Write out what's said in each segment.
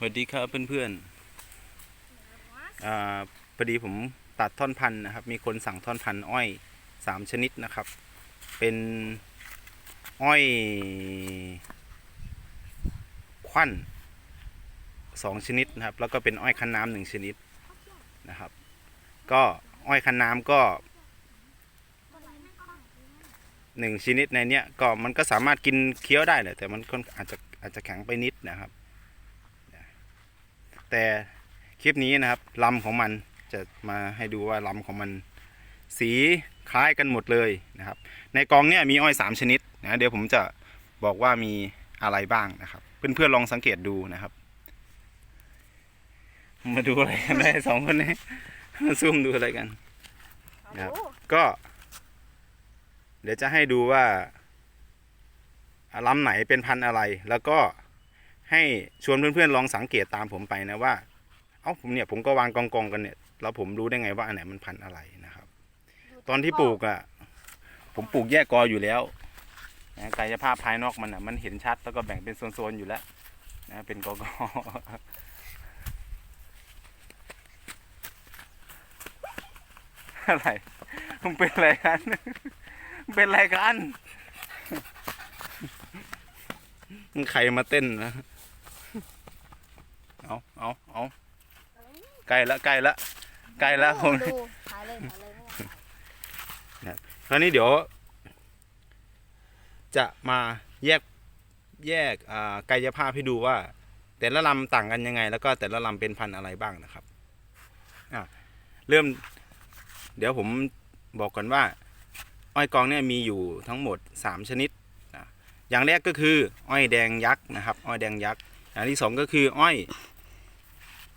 สวัสดีครับเพื่อนๆอ่าพอดีผมตัดท่อนพันธุ์นะครับ มีคนสั่งท่อนพันธุ์อ้อยสามชนิดนะครับ เป็นอ้อยควันสองชนิดนะครับ แล้วก็เป็นอ้อยคันน้ำหนึ่งชนิดนะครับ ก็อ้อยคันน้ำก็หนึ่งชนิดในเนี้ยก็มันก็สามารถกินเคี้ยวได้แหละแต่มันก็อาจจะอาจจะแข็งไปนิดนะครับ แต่คลิปนี้นะครับลำของมันจะมาให้ดูว่าลำของมันสีคล้ายกันหมดเลยนะครับ ในกองเนี่ยมีอ้อยสามชนิดนะเดี๋ยวผมจะบอกว่ามีอะไรบ้างนะครับ เพื่อนๆลองสังเกตดูนะครับ มาดูอะไรกันได้สองคนนี้มาซุ่มดูอะไรกันครับก็ เดี๋ยวจะให้ดูว่าลำไหนเป็นพันธุ์อะไรแล้วก็ ให้ชวนเพื่อนๆลองสังเกตตามผมไปนะว่า เอ้าผมเนี่ยผมก็วางกองๆกันเนี่ยแล้วผมรู้ได้ไงว่าอันไหนมันพันธุ์อะไรนะครับ ตอนที่ปลูกอะผมปลูกแยกกออยู่แล้วนะกายภาพภายนอกมันอะมันเห็นชัดแล้วก็แบ่งเป็นโซนๆอยู่แล้วนะเป็นกอกออะไรมึงเป็นอะไรกันมึงเป็นอะไรกันมึงใครมาเต้นนะ เอาเอาเอาใกล้ละใกล้ละใกล้ละผมดูถ่ายเลยถ่ายเลยไม่ต้องถ่ายคราวนี้เดี๋ยว จะมาแยกแยกอ่ากายภาพให้ดูว่า แต่ละลำต่างกันยังไง แล้วก็แต่ละลำเป็นพันธุ์อะไรบ้างนะครับอะเริ่ม เดี๋ยวผมบอกก่อนว่า อ้อยกองเนี่ยมีอยู่ทั้งหมด 3 ชนิดนะอย่างแรกก็คือ อ้อยแดงยักษ์นะครับ อ้อยแดงยักษ์อย่างที่สองก็คือ อ้อย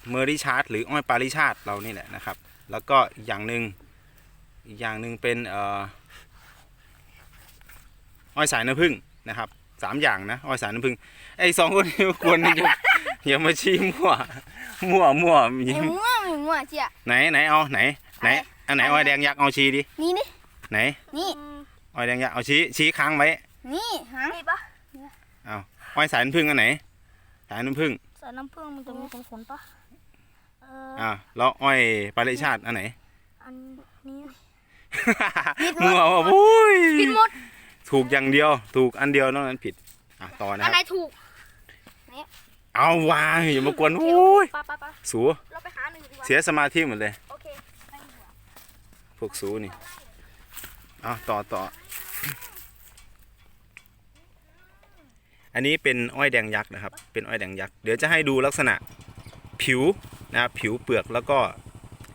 เมอริชาร์ดหรืออ้อยปาริชาติเรานี่แหละนะครับ แล้วก็อีกอย่างหนึ่งอีกอย่างหนึ่งเป็นเอ่ออ้อยสายน้ำผึ้งนะครับสามอย่างนะอ้อยสายน้ำผึ้งไอ้สองคนนี้ควรจะอย่ามาชี้มั่วมั่วมั่วไอ้มั่วไม่มั่วเจียไหนไหนเอาไหนไหนอันไหนอ้อยแดงยักษ์เอาชี้ดินี่นี่ไหนนี่อ้อยแดงยักษ์เอาชี้ชี้ค้างไว้นี่ฮะนี่ปะเอาอ้อยสายน้ำผึ้งอันไหนสายน้ำผึ้งใส่น้ำผึ้งมันจะมีขนขนปะเอออ่าแล้วอ้อยปาริชาติอันไหน อันนี้มั่วว่ะวุ้ยผิดหมดถูกอย่างเดียว ถูกอันเดียวนอกนั้นผิด อะต่อนะอัคนรับไหนถูกเอาวางอย่ามากวนโอ้ยปะปะปะสูเราไปหาหนึ่งดีกว่าเสียสมาธิหมดเลย โอเคพวกสูนี่เอะต่อต่อ อันนี้เป็นอ้อยแดงยักษ์นะครับ เป็นอ้อยแดงยักษ์ เดี๋ยวจะให้ดูลักษณะผิว นะครับผิวเปลือกแล้วก็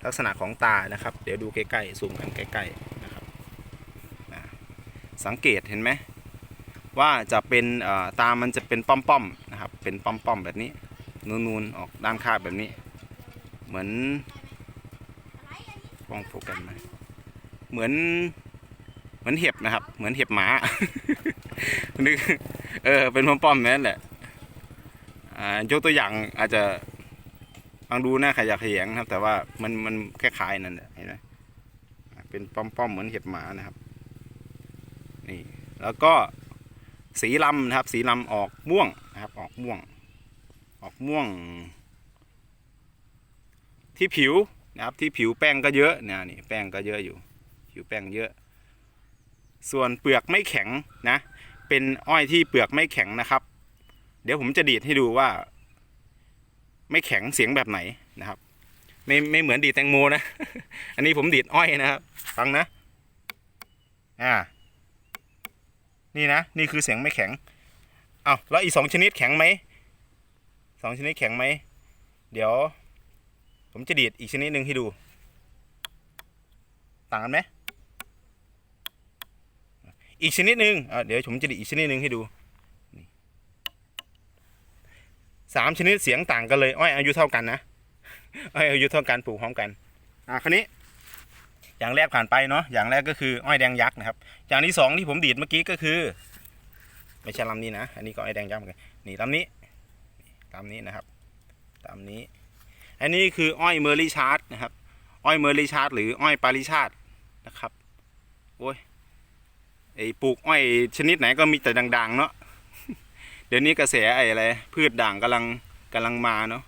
ลักษณะของตานะครับ เดี๋ยวดูใกล้ๆซูมกันใกล้ๆนะครับอะสังเกตเห็นไหมว่าจะเป็นตามันจะเป็นป้อมๆนะครับ เป็นป้อมๆแบบนี้ นูนๆออกด้านข้างแบบนี้ เหมือนกล้องโฟกัสไหมเหมือนเหมือนเห็บนะครับ เหมือนเห็บหมานึกเออเป็นป้อมๆนั่นแหละอ่ายกตัวอย่างอาจจะ ฟังดูน่าขยะแขยงนะครับ แต่ว่ามันมันคล้ายๆนั่นแหละเห็นไหมเป็นป้อมๆเหมือนเห็บหมานะครับ นี่ แล้วก็สีลำนะครับ สีลำออกม่วงนะครับ ออกม่วง ออกม่วง ที่ผิวนะครับ ที่ผิวแป้งก็เยอะเนี่ยนี่แป้งก็เยอะอยู่ ผิวแป้งเยอะ ส่วนเปลือกไม่แข็งนะ เป็นอ้อยที่เปลือกไม่แข็งนะครับ เดี๋ยวผมจะดีดให้ดูว่า ไม่แข็งเสียงแบบไหนนะครับ ไม่ไม่เหมือนดีดแตงโมนะ อันนี้ผมดีดอ้อยนะครับ ฟังนะ อ่า นี่นะ นี่คือเสียงไม่แข็งเอาแล้วอีกสองชนิดแข็งไหมสองชนิดแข็งไหม เดี๋ยว ผมจะดีดอีกชนิดหนึ่งให้ดู ต่างกันไหมอีกชนิดหนึ่งเดี๋ยวผมจะดีดอีกชนิดหนึ่งให้ดูนี่ สามชนิดเสียงต่างกันเลยอ้อยอายุเท่ากันนะอ้อยอายุเท่ากันปลูกพร้อมกันอะคราวนี้ อย่างแรกผ่านไปเนาะอย่างแรกก็คืออ้อยแดงยักษ์นะครับ อย่างที่สองที่ผมดีดเมื่อกี้ก็คือ ไม่ใช่ลำนี้นะ อันนี้ก็อ้อยแดงยักษ์เหมือนกันนี่ลำนี้ลำนี้นะครับลำนี้ อันนี้คืออ้อยเมอร์ลี่ชาร์ดนะครับ อ้อยเมอร์ลี่ชาร์ดหรืออ้อยปาริชาตินะครับโอ้ยไอปลูกอ้อยชนิดไหนก็มีแต่ด่างๆเนาะ เดี๋ยวนี้กระแสไอ้อะไรพืชด่างกำลังกกำลังมาเนาะ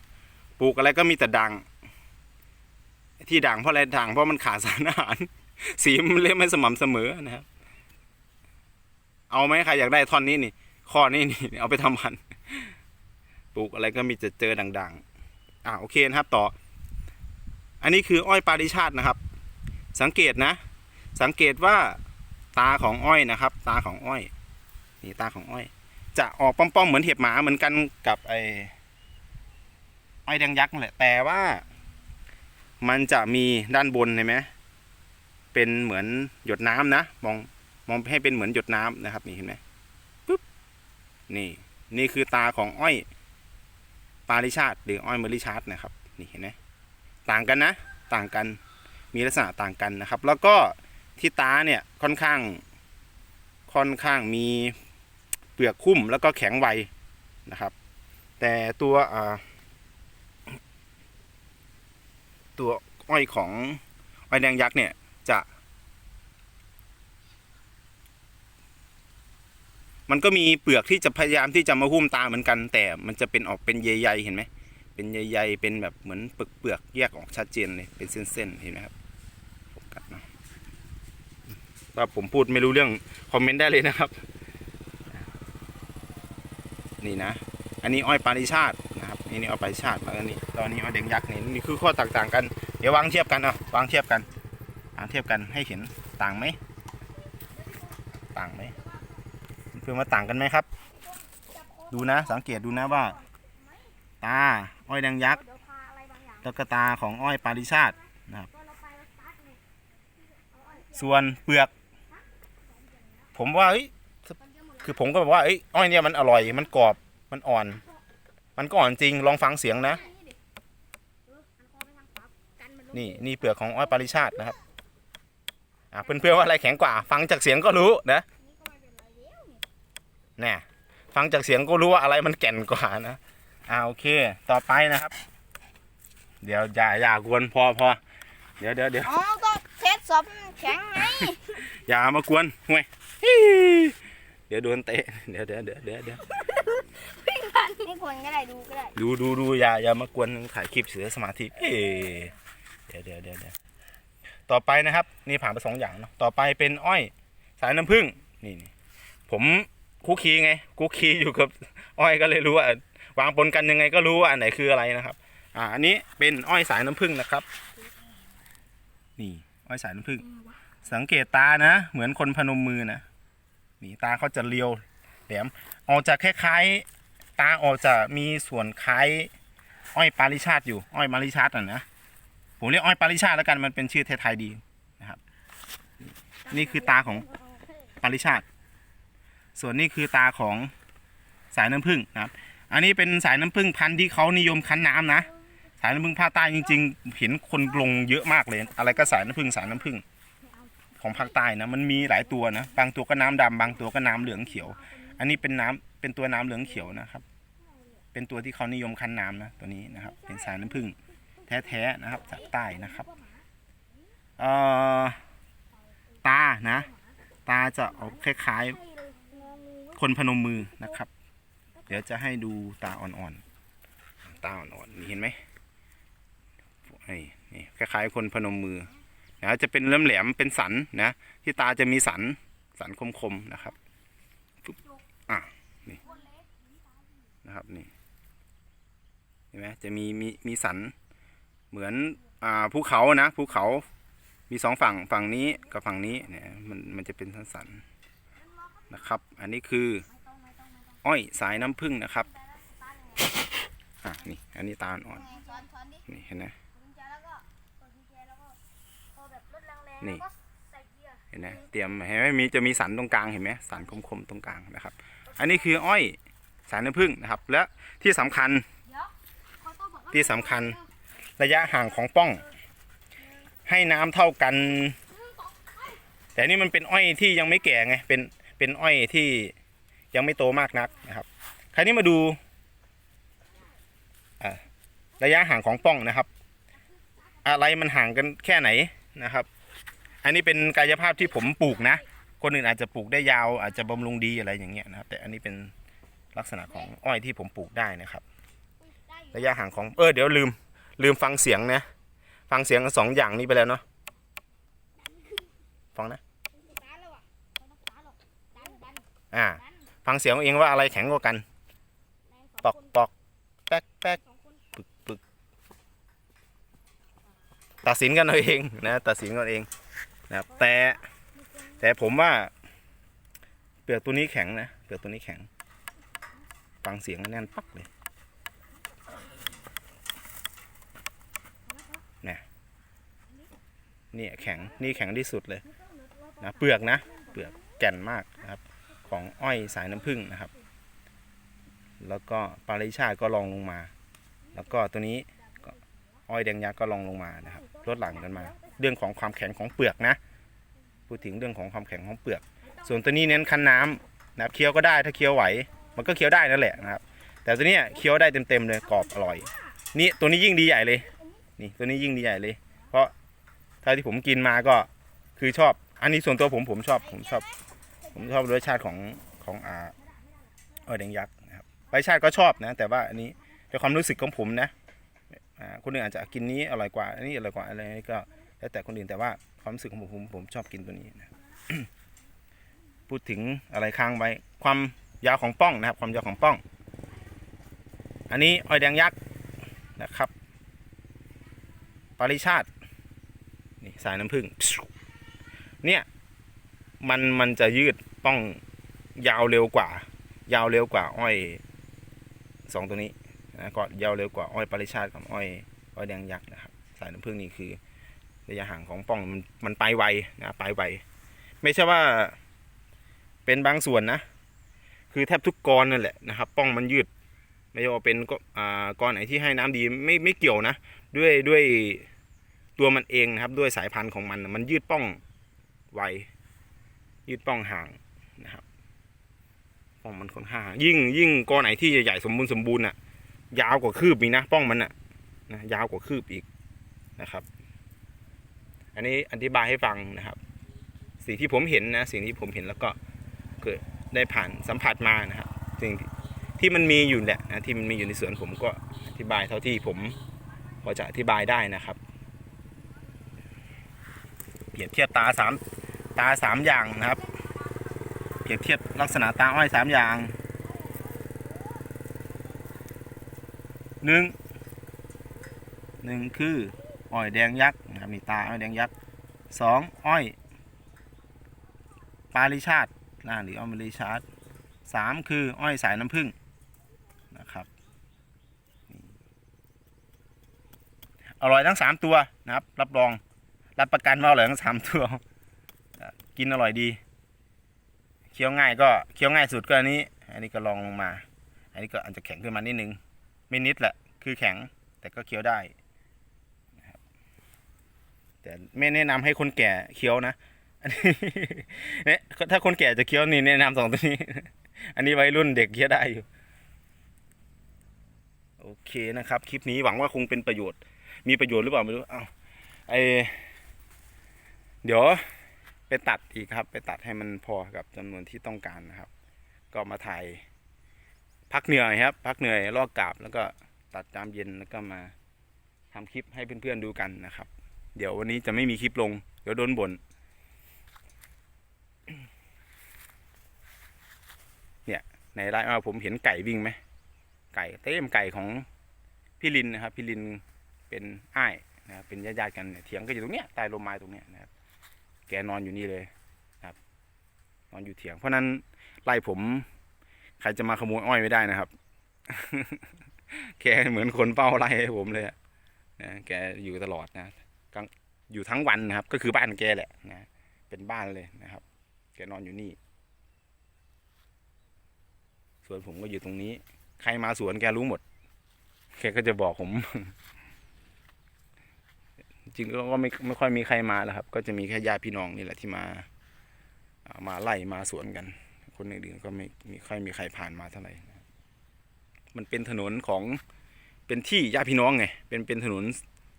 ปลูกอะไรก็มีแต่ด่างที่ด่างเพราะอะไรด่างเพราะมันขาดสารอาหาร สีมันเล่ไม่สม่ำเสมอนะครับ เอาไหมใครอยากได้ท่อนนี้นี่ ข้อนี้นี่เอาไปทำพันปลูกอะไรก็มีจะเจอด่างๆอ่าโอเคนะครับ ต่อ อันนี้คืออ้อยปาริชาตินะครับ สังเกตนะ สังเกตว่าตาของอ้อยนะครับ ตาของอ้อย นี่ตาของอ้อย จะออกป้อมๆเหมือนเห็บหมาเหมือนกันกับไอ้อ้อยแดงยักษ์นั่นแหละแต่ว่ามันจะมีด้านบนเห็นไหมเป็นเหมือนหยดน้ำนะมองมองให้เป็นเหมือนหยดน้ำนะครับ นี่เห็นไหมปุ๊บนี่นี่คือตาของอ้อยปาริชาติหรืออ้อยเมอริชาตินะครับ นี่เห็นไหมต่างกันนะ ต่างกันมีลักษณะต่างกันนะครับ แล้วก็ที่ตาเนี่ยค่อนข้างค่อนข้างมี เปลือกคุ้มแล้วก็แข็งไวนะครับ แต่ตัวตัวอ้อยของอ้อยแดงยักษ์เนี่ยจะ มันก็มีเปลือกที่จะพยายามที่จะมาหุ้มตาเหมือนกัน แต่มันจะเป็นออกเป็นใยๆเห็นไหมเป็นใยๆเป็นแบบเหมือนเปลือกเปลือกแยกออกชัดเจนเลยเป็นเส้นๆเห็นไหมครับโฟกัสนะถ้าผมพูดไม่รู้เรื่องคอมเมนต์ได้เลยนะครับ นี่นะ อันนี้อ้อยปาริชาตินะครับนี่นี่อ้อยปาริชาติแล้วก็นี่ตอนนี้อ้อยแดงยักษ์นี่นี่คือข้อต่างๆกัน เดี๋ยววางเทียบกันเอาะวางเทียบกันวางเทียบกันให้เห็นต่างไหมต่างไหมเพื่อนว่าต่างกันไหมครับ ดูนะสังเกตดูนะว่า ตาอ้อยแดงยักษ์แล้วก็ตาของอ้อยปาริชาตินะครับส่วนเปลือก ผมว่าเอ้ย คือผมก็แบบว่าเอ้ยอ้อยเนี่ยมันอร่อยมันกรอบมันอ่อน มันก็อ่อนจริงลองฟังเสียงนะนี่ดิเออหันคอไปทางขวากันมันลงนี่นี่เปลือกของอ้อยปาริชาตินะครับอะเพื่อนๆว่าอะไรแข็งกว่า ฟังจากเสียงก็รู้นะนี่ก็ไม่เป็นไรเดี๋ยวนี่แน่ฟังจากเสียงก็รู้ว่าอะไรมันแก่นกว่านะอ่าโอเค ต่อไปนะครับ เดี๋ยวอย่าอย่ากวนพอพอเดี๋ยวเดี๋ยวเดี๋ยวอ๋อก็เทสสอบแข็งไงอย่ามากวนห่วยฮี่ เดี๋ยวโดนเตะ เดี๋ยวเดี๋ยวเดี๋ยวเดี๋ยวเดี๋ยวนี่คนก็ได้ดูก็ได้ ดูดูดูอย่าอย่ามากวนถ่ายคลิปเสือสมาธิเอ้เดี๋ยวเดี๋ยวเดี๋ยวเดี๋ยวต่อไปนะครับ นี่ผ่านไปสองอย่างเนาะต่อไปเป็นอ้อย สายน้ำผึ้งนี่นี่ผมคุกคีไงคุกคีอยู่กับอ้อยก็เลยรู้ว่าวางปนกันยังไงก็รู้ว่าอันไหนคืออะไรนะครับ อ่าอันนี้เป็นอ้อยสายน้ำผึ้งนะครับ นี่อ้อยสายน้ำผึ้งสังเกตตานะ เหมือนคนพนมมือนะ นี่ตาเขาจะเรียวแหลมออกจะคล้ายๆตาออกจะมีส่วนคล้ายอ้อยปาริชาติอยู่อ้อยมาริชาติอะนะผมเรียกอ้อยปาริชาติแล้วกันมันเป็นชื่อไทยๆดีนะครับ นี่คือตาของปาริชาติ ส่วนนี้คือตาของสายน้ำผึ้งนะครับ อันนี้เป็นสายน้ำผึ้งพันธุ์ที่เขานิยมคั้นน้ำนะ สายน้ำผึ้งภาคใต้จริง ๆ เห็นคนลงเยอะมากเลย อะไรก็สายน้ำผึ้งสายน้ำผึ้ง ของภาคใต้นะมันมีหลายตัวนะบางตัวก็น้ำดำบางตัวก็น้ำเหลืองเขียว อันนี้เป็นน้ำเป็นตัวน้ำเหลืองเขียวนะครับ เป็นตัวที่เขานิยมคั้นน้ำนะตัวนี้นะครับ เป็นสายน้ำผึ้งแท้ๆนะครับจากใต้นะครับเอ่อตานะ ตาจะออกคล้ายๆ คนพนมมือนะครับ เดี๋ยวจะให้ดูตาอ่อนๆตาอ่อนๆนี่เห็นไหมนี่คล้ายๆคนพนมมือ นะจะเป็นแหลมๆเป็นสันนะที่ตาจะมีสันสันคมๆนะครับอะนี่นะครับนี่เห็นไหมจะมีมีมีสันเหมือนอ่าภูเขานะภูเขามีสองฝั่งฝั่งนี้กับฝั่งนี้เนี่ยมันมันจะเป็นสันๆนนะครับ อันนี้คืออ้อยสายน้ำผึ้งนะครับอะนี่อันนี้ตาอ่อนนี่เห็นไหม นี่ เห็นไหมเตรียมเห็นไหมมีจะมีสันตรงกลางเห็นไหมสันคมๆตรงกลางนะครับ อันนี้คืออ้อยสายน้ำผึ้งนะครับ และที่สำคัญที่สำคัญระยะห่างของป้อง ให้น้ำเท่ากัน แต่นี่มันเป็นอ้อยที่ยังไม่แก่ไงเป็นเป็นอ้อยที่ยังไม่โตมากนักนะครับคราวนี้มาดูระยะห่างของป้องนะครับ อะไรมันห่างกันแค่ไหนนะครับ อันนี้เป็นกายภาพที่ผมปลูกนะ คนอื่นอาจจะปลูกได้ยาวอาจจะบำรุงดีอะไรอย่างเงี้ยนะครับ แต่อันนี้เป็นลักษณะของอ้อยที่ผมปลูกได้นะครับ ระยะห่างของเออเดี๋ยวลืมลืมฟังเสียงนะฟังเสียงสองอย่างนี้ไปแล้วเนาะฟังนะอ่าฟังเสียงเอาเองว่าอะไรแข็งกว่ากัน ปอกปอกแป๊กแป๊กปึกปึกตัดสินกันเอาเองนะ ตัดสินกันเอาเอง นะครับ แต่ แต่ผมว่า เปลือกตัวนี้แข็งนะเปลือกตัวนี้แข็ง ฟังเสียงแน่นปักเลยเนี่ยนี่แข็งนี่แข็งที่สุดเลยนะเปลือกนะ เปลือกแก่นมากนะครับ ของอ้อยสายน้ำผึ้งนะครับ แล้วก็ปาริชาก็ลองลงมา แล้วก็ตัวนี้อ้อยแดงยักษ์ก็ลองลงมานะครับลดหลังกันมา เรื่องของความแข็งของเปลือกนะ พูดถึงเรื่องของความแข็งของเปลือก ส่วนตัวนี้เน้นคั้นน้ำนะครับเคี้ยวก็ได้ถ้าเคี้ยวไหว มันก็เคี้ยวได้นั่นแหละนะครับ แต่ตัวนี้เคี้ยวได้เต็มๆเลยกรอบอร่อย นี่ตัวนี้ยิ่งดีใหญ่เลยนี่ตัวนี้ยิ่งดีใหญ่เลย เพราะเท่าที่ผมกินมาก็คือชอบ อันนี้ส่วนตัวผมผมชอบผมชอบ ผมชอบรสชาติของของอ่าออแดงยักษ์นะครับรสชาติก็ชอบนะ แต่ว่าอันนี้เป็นความรู้สึกของผมนะอ่าคนอื่นอาจจะกินนี้อร่อยกว่า อันนี้อร่อยกว่าอะไรก็ แล้วแต่คนอื่นแต่ว่าความรู้สึกของผมผมชอบกินตัวนี้นะพูดถึงอะไรค้างไว้ ความยาวของป้องนะครับ ความยาวของป้อง อันนี้อ้อยแดงยักษ์นะครับปาริชาตินี่สายน้ำผึ้งเนี่ยมันมันจะยืดป้องยาวเร็วกว่า ยาวเร็วกว่า อ้อยสองตัวนี้นะก็ยาวเร็วกว่าอ้อยปาริชาติกับอ้อยอ้อยแดงยักษ์นะครับ สายน้ำผึ้งนี่คือ ระยะห่างของป้องมันมันไปไวนะไปไว ไม่ใช่ว่าเป็นบางส่วนนะ คือแทบทุกกรนั่นแหละนะครับป้องมันยืดไม่ว่าเป็นก็อ่ากรไหนที่ให้น้ำดีไม่ไม่เกี่ยวนะ ด้วยด้วยตัวมันเองนะครับด้วยสายพันธุ์ของมันมันยืดป้องไวยืดป้องห่างนะครับป้องมันค่อนข้างห่างยิ่งยิ่งกรไหนที่ใหญ่สมบูรณ์สมบูรณ์อะยาวกว่าคืบอีกนะ ป้องมันอะนะยาวกว่าคืบอีกนะครับ อันนี้อธิบายให้ฟังนะครับ สิ่งที่ผมเห็นนะ สิ่งที่ผมเห็นแล้วก็เกิดได้ผ่านสัมผัสมานะครับสิ่งที่มันมีอยู่แหละนะที่มันมีอยู่ในสวนผมก็อธิบายเท่าที่ผมพอจะอธิบายได้นะครับ เปรียบเทียบตาสามตาสามอย่างนะครับเปรียบเทียบลักษณะตาอ้อยสามอย่างหนึ่งหนึ่งคืออ้อยแดงยักษ์ นะครับมีตาอ้อยแดงยักษ์สองอ้อย ปาริชาตินะหรือออยปาริชาติสามคืออ้อยสายน้ำผึ้งนะครับอร่อยทั้งสามตัวนะครับ รับรองรับประกันว่าอร่อยทั้งสามตัว กินอร่อยดีเคี้ยวง่ายก็เคี้ยวง่ายสุดก็อันนี้ อันนี้ก็ลองลงมา อันนี้ก็อาจจะแข็งขึ้นมานิดนึงไม่นิดแหละคือแข็งแต่ก็เคี้ยวได้ แต่ไม่แนะนำให้คนแก่เคี้ยวนะนนี้เนี่ยถ้าคนแก่จะเคี้ยวนี่แนะนำสองตัวนี้ อันนี้วัยรุ่นเด็กเคี้ยวได้อยู่ โอเคนะครับ คลิปนี้หวังว่าคงเป็นประโยชน์ มีประโยชน์หรือเปล่าไม่รู้ เอาไอเดี๋ยวไปตัดอีกครับ ไปตัดให้มันพอกับจำนวนที่ต้องการนะครับ ก็มาถ่ายพักเหนื่อยครับ พักเหนื่อยลอกกาบแล้วก็ตัดตามเย็นแล้วก็มาทำคลิปให้เพื่อนๆดูกันนะครับ เดี๋ยววันนี้จะไม่มีคลิปลง เดี๋ยวโดนบ่นเนี่ยในไร่อ้อยผมเห็นไก่วิ่งไหมไก่เต็มไก่ของพี่ลินนะครับพี่ลินเป็นอ้ายนะเป็นญาติๆกันเนี่ยเถียงก็อยู่ตรงเนี้ยใต้ร่มไม้ตรงเนี้ยนะครับแกนอนอยู่นี่เลยนะครับ นอนอยู่เถียง เพราะนั้นไล่ผมใครจะมาขโมยอ้อยไม่ได้นะครับแกเหมือนคนเป้าไล่ผมเลยนะแกอยู่ตลอดนะ กลางอยู่ทั้งวันนะครับ ก็คือบ้านแกแหละนะเป็นบ้านเลยนะครับแกนอนอยู่นี่สวนผมก็อยู่ตรงนี้ ใครมาสวนแกรู้หมดแกก็จะบอกผม จริงๆก็ไม่ไม่ค่อยมีใครมาแล้วครับ ก็จะมีแค่ญาติพี่น้องนี่แหละที่มามาไล่มาสวนกัน คนอื่นๆก็ไม่มีใครมีใครผ่านมาเท่าไหร่มันเป็นถนนของเป็นที่ญาติพี่น้องไงเป็นเป็นถนน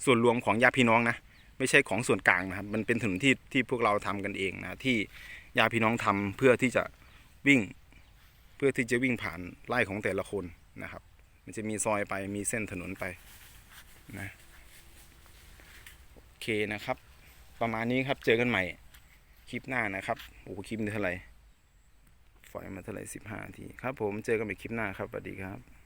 ส่วนรวมของญาติพี่น้องนะ ไม่ใช่ของส่วนกลางนะครับ มันเป็นถนนที่ที่พวกเราทำกันเองนะที่ญาติพี่น้องทำเพื่อที่จะวิ่ง เพื่อที่จะวิ่งผ่านไร่ของแต่ละคนนะครับ มันจะมีซอยไปมีเส้นถนนไปนะโอเคนะครับ ประมาณนี้ครับเจอกันใหม่คลิปหน้านะครับโอ้คลิปนี้เท่าไหร่ฝอยมาเท่าไหร่สิบห้าทีครับผมเจอกันใหม่คลิปหน้าครับสวัสดีครับ